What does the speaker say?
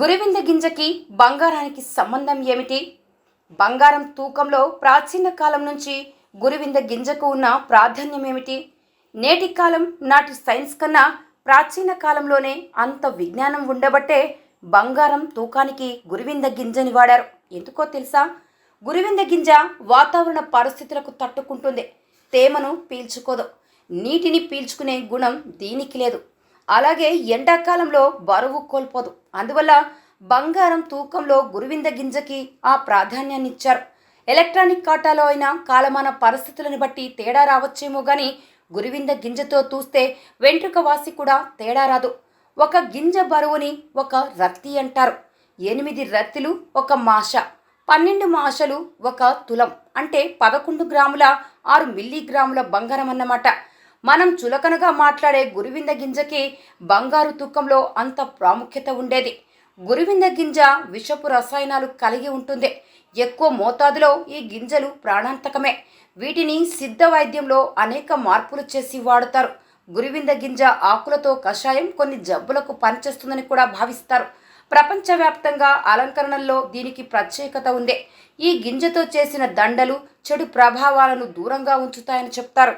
గురివింద గింజకి బంగారానికి సంబంధం ఏమిటి? బంగారం తూకంలో ప్రాచీన కాలం నుంచి గురివింద గింజకు ఉన్న ప్రాధాన్యం ఏమిటి? నేటి కాలం నాటి సైన్స్ కన్నా ప్రాచీన కాలంలోనే అంత విజ్ఞానం ఉండబట్టే బంగారం తూకానికి గురివింద గింజని వాడారు. ఎందుకో తెలుసా? గురివింద గింజ వాతావరణ పరిస్థితులకు తట్టుకుంటుంది. తేమను పీల్చుకోదు. నీటిని పీల్చుకునే గుణం దీనికి లేదు. అలాగే ఎండాకాలంలో బరువు కోల్పోదు. అందువల్ల బంగారం తూకంలో గురువింద గింజకి ఆ ప్రాధాన్యాన్ని ఇచ్చారు ఎలక్ట్రానిక్ కాటాలో అయినా కాలమాన పరిస్థితులను బట్టి తేడా రావచ్చేమో కానీ గురువింద గింజతో తూస్తే వెంట్రుక వాసి కూడా తేడా రాదు. ఒక గింజ బరువుని ఒక రత్తి అంటారు. ఎనిమిది రత్తిలు ఒక మాష పన్నెండు మాషలు ఒక తులం అంటే పదకొండు గ్రాముల ఆరు మిల్లీగ్రాముల బంగారం అన్నమాట. మనం చులకనగా మాట్లాడే గురువింద గింజకి బంగారు తూకంలో అంత ప్రాముఖ్యత ఉండేది. గురువింద గింజ విషపు రసాయనాలు కలిగి ఉంటుంది. ఎక్కువ మోతాదులో ఈ గింజలు ప్రాణాంతకమే. వీటిని సిద్ధ వైద్యంలో అనేక మార్పులు చేసి వాడుతారు. గురువింద గింజ ఆకులతో కషాయం కొన్ని జబ్బులకు పనిచేస్తుందని కూడా భావిస్తారు. ప్రపంచవ్యాప్తంగా అలంకరణల్లో దీనికి ప్రత్యేకత ఉంది. ఈ గింజతో చేసిన దండలు చెడు ప్రభావాలను దూరంగా ఉంచుతాయని చెప్తారు.